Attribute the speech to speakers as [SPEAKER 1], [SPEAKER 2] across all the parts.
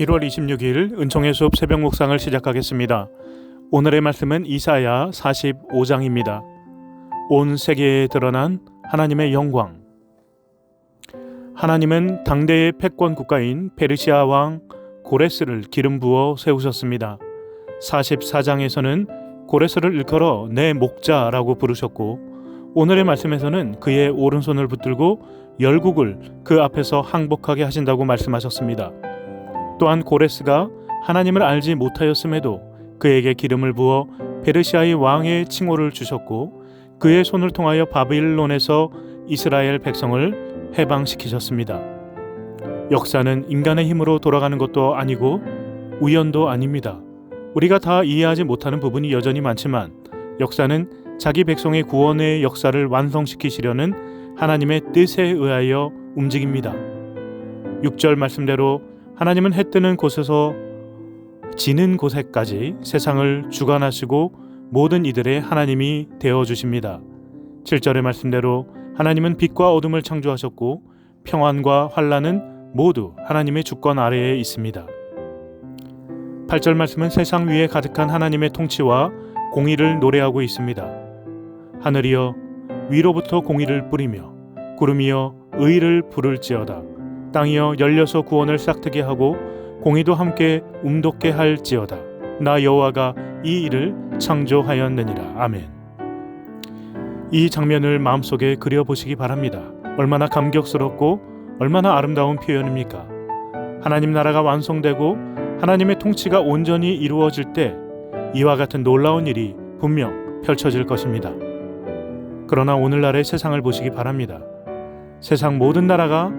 [SPEAKER 1] 1월 26일 은총의 숲 새벽 묵상을 시작하겠습니다. 오늘의 말씀은 이사야 45장입니다. 온 세계에 드러난 하나님의 영광. 하나님은 당대의 패권 국가인 페르시아 왕 고레스를 기름 부어 세우셨습니다. 44장에서는 고레스를 일컬어 내 목자라고 부르셨고 오늘의 말씀에서는 그의 오른손을 붙들고 열국을 그 앞에서 항복하게 하신다고 말씀하셨습니다. 또한 고레스가 하나님을 알지 못하였음에도 그에게 기름을 부어 페르시아의 왕의 칭호를 주셨고 그의 손을 통하여 바빌론에서 이스라엘 백성을 해방시키셨습니다. 역사는 인간의 힘으로 돌아가는 것도 아니고 우연도 아닙니다. 우리가 다 이해하지 못하는 부분이 여전히 많지만 역사는 자기 백성의 구원의 역사를 완성시키시려는 하나님의 뜻에 의하여 움직입니다. 6절 말씀대로 하나님은 해 뜨는 곳에서 지는 곳에까지 세상을 주관하시고 모든 이들의 하나님이 되어 주십니다. 7절의 말씀대로 하나님은 빛과 어둠을 창조하셨고 평안과 환란은 모두 하나님의 주권 아래에 있습니다. 8절 말씀은 세상 위에 가득한 하나님의 통치와 공의를 노래하고 있습니다. 하늘이여 위로부터 공의를 뿌리며 구름이여 의를 부를지어다. 땅이여 열려서 구원을 싹트게 하고 공의도 함께 움돋게 할지어다. 나 여호와가 이 일을 창조하였느니라. 아멘. 이 장면을 마음속에 그려 보시기 바랍니다. 얼마나 감격스럽고 얼마나 아름다운 표현입니까? 하나님 나라가 완성되고 하나님의 통치가 온전히 이루어질 때 이와 같은 놀라운 일이 분명 펼쳐질 것입니다. 그러나 오늘날의 세상을 보시기 바랍니다. 세상 모든 나라가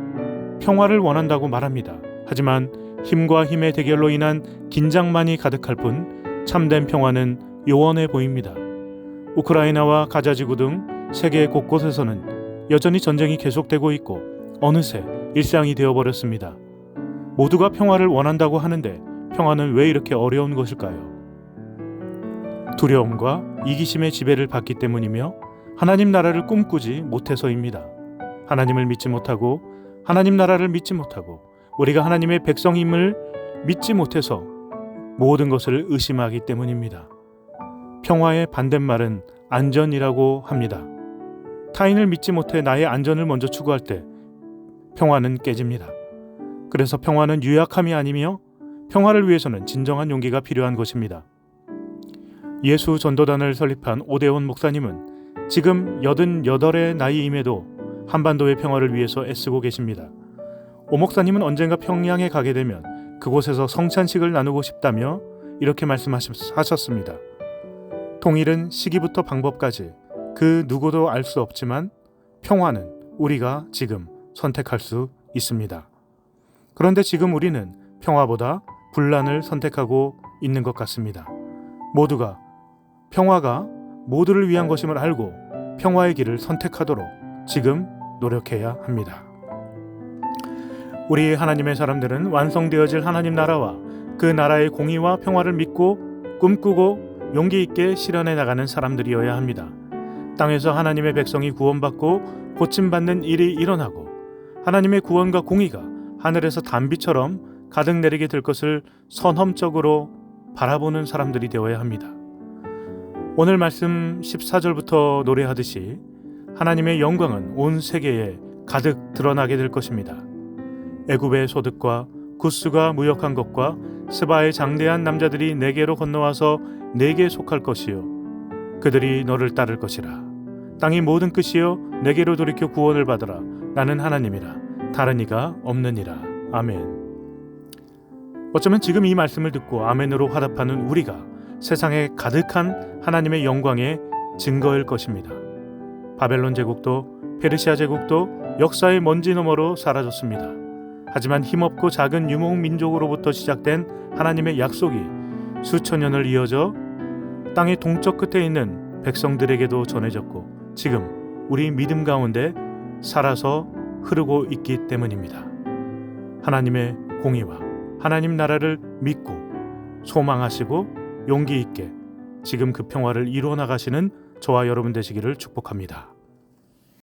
[SPEAKER 1] 평화를 원한다고 말합니다. 하지만 힘과 힘의 대결로 인한 긴장만이 가득할 뿐 참된 평화는 요원해 보입니다. 우크라이나와 가자지구 등 세계 곳곳에서는 여전히 전쟁이 계속되고 있고 어느새 일상이 되어버렸습니다. 모두가 평화를 원한다고 하는데 평화는 왜 이렇게 어려운 것일까요? 두려움과 이기심의 지배를 받기 때문이며 하나님 나라를 꿈꾸지 못해서입니다. 하나님을 믿지 못하고 하나님 나라를 믿지 못하고 우리가 하나님의 백성임을 믿지 못해서 모든 것을 의심하기 때문입니다. 평화의 반대말은 안전이라고 합니다. 타인을 믿지 못해 나의 안전을 먼저 추구할 때 평화는 깨집니다. 그래서 평화는 유약함이 아니며 평화를 위해서는 진정한 용기가 필요한 것입니다. 예수 전도단을 설립한 오대원 목사님은 지금 88의 나이임에도 한반도의 평화를 위해서 애쓰고 계십니다. 오 목사님은 언젠가 평양에 가게 되면 그곳에서 성찬식을 나누고 싶다며 이렇게 말씀하셨습니다. 통일은 시기부터 방법까지 그 누구도 알 수 없지만 평화는 우리가 지금 선택할 수 있습니다. 그런데 지금 우리는 평화보다 분란을 선택하고 있는 것 같습니다. 모두가 평화가 모두를 위한 것임을 알고 평화의 길을 선택하도록 지금 노력해야 합니다. 우리 하나님의 사람들은 완성되어질 하나님 나라와 그 나라의 공의와 평화를 믿고 꿈꾸고 용기 있게 실현해 나가는 사람들이어야 합니다. 땅에서 하나님의 백성이 구원받고 고침받는 일이 일어나고 하나님의 구원과 공의가 하늘에서 단비처럼 가득 내리게 될 것을 선험적으로 바라보는 사람들이 되어야 합니다. 오늘 말씀 14절부터 노래하듯이 하나님의 영광은 온 세계에 가득 드러나게 될 것입니다. 애굽의 소득과 구스가 무역한 것과 스바의 장대한 남자들이 내게로 건너와서 내게 속할 것이요 그들이 너를 따를 것이라 땅이 모든 끝이요 내게로 돌이켜 구원을 받으라 나는 하나님이라 다른 이가 없느니라 아멘. 어쩌면 지금 이 말씀을 듣고 아멘으로 화답하는 우리가 세상에 가득한 하나님의 영광의 증거일 것입니다. 바벨론 제국도 페르시아 제국도 역사의 먼지 너머로 사라졌습니다. 하지만 힘없고 작은 유목 민족으로부터 시작된 하나님의 약속이 수천 년을 이어져 땅의 동쪽 끝에 있는 백성들에게도 전해졌고 지금 우리 믿음 가운데 살아서 흐르고 있기 때문입니다. 하나님의 공의와 하나님 나라를 믿고 소망하시고 용기 있게 지금 그 평화를 이루어 나가시는 저와 여러분 되시기를 축복합니다.